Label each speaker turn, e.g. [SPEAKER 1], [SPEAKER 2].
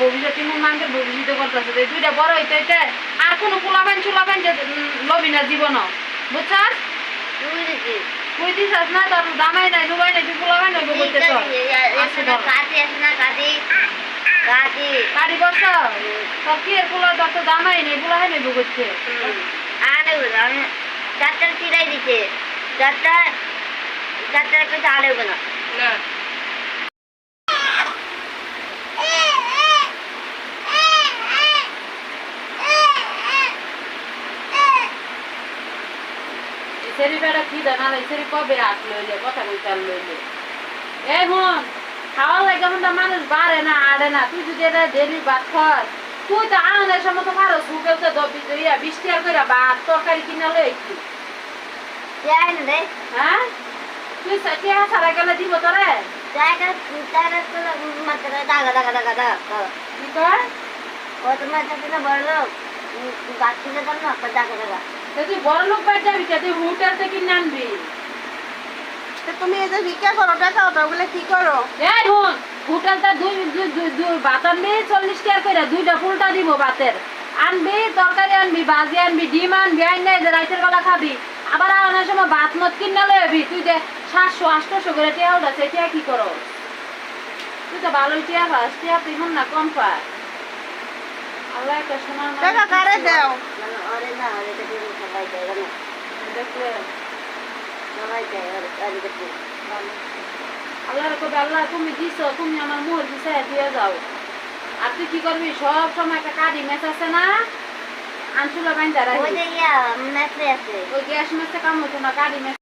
[SPEAKER 1] ভবিষ্যৎ তিন মানকে ভবিষ্যৎ করতেছে এই দুইটা বড় হইতে হইতে আর কোনো পোলাবেন চুলাবেন যে লবি না জীবন। বুঝছাস?
[SPEAKER 2] তুই
[SPEAKER 1] দিছাস না? তোর দামাই নাই ডুবাই নাই তুই পোলাবেন হইব করতে তো
[SPEAKER 2] কাটি আছে না কাটি কাটি
[SPEAKER 1] কারি বস। তোর কি এর পোলা তোর তো দামাই নেই পোলাহে নেই করছে
[SPEAKER 2] আরে চারটা চিরাই দিছে। চারটা চারটা কিছু আরে না।
[SPEAKER 1] না। সেরি বেড়া কি দানা লাই সেরি কবে আসলো? যে কথা কইতে লইলে এই হন খাওয়া লাগে হন মানুষ বাড়ে না আড়ে না। তুই যদি এটা ডেলি ভাত খাস তুই তো আনন্দের সময় তো পারো সুকেও তো দবি ইয়া বৃষ্টি আর করে ভাত তরকারি কিনা লই
[SPEAKER 2] না রে।
[SPEAKER 1] হ্যাঁ? তুই সাথে সারা গেলে দিব তোরে? কি কর
[SPEAKER 2] কত মাত্র না বড় লোক বাচ্চা যেতাম না দাগা
[SPEAKER 1] তো তুই বড় লোক বাড়ি যাবি কে তুই হোটেল থেকে
[SPEAKER 3] তো তুমি এই যে ভিক্ষা করো টাকা ওটা ওগুলো কি করো?
[SPEAKER 1] এই হন হোটেলটা দুই দুই দুই দুই ভাত আনবি চল্লিশ টাকা করে দুইটা ফুলটা দিব ভাতের। আনবি তরকারি আনবি ভাজি আনবি ডিম আনবি আইন নাই যে রাইতের বেলা খাবি। আবার আনার সময় ভাত মত কিনে লই আবি তুই যে সাতশো আটশো করে টিয়া উঠাছে টিয়া কি করো? তুই তো ভালোই টিয়া পাস টিয়া তুই না কম পাস আল্লাহ একটা
[SPEAKER 3] টাকা কারে। দাও
[SPEAKER 2] মানে ওরে না ওরে তো দিন সবাই দেয় না
[SPEAKER 1] দেখলে
[SPEAKER 2] সবাই দেয়
[SPEAKER 1] কবে আল্লাহ তুমি দিছ তুমি আমার মোহর দিছে দিয়ে যাও। আর তুই কি করবি? সব সময় একটা কাঠি মেচ আছে না? আনসুলা
[SPEAKER 2] মেসে আছে।
[SPEAKER 1] ওই গ্যাস মেচে কাম হতো না কাঠি মেচ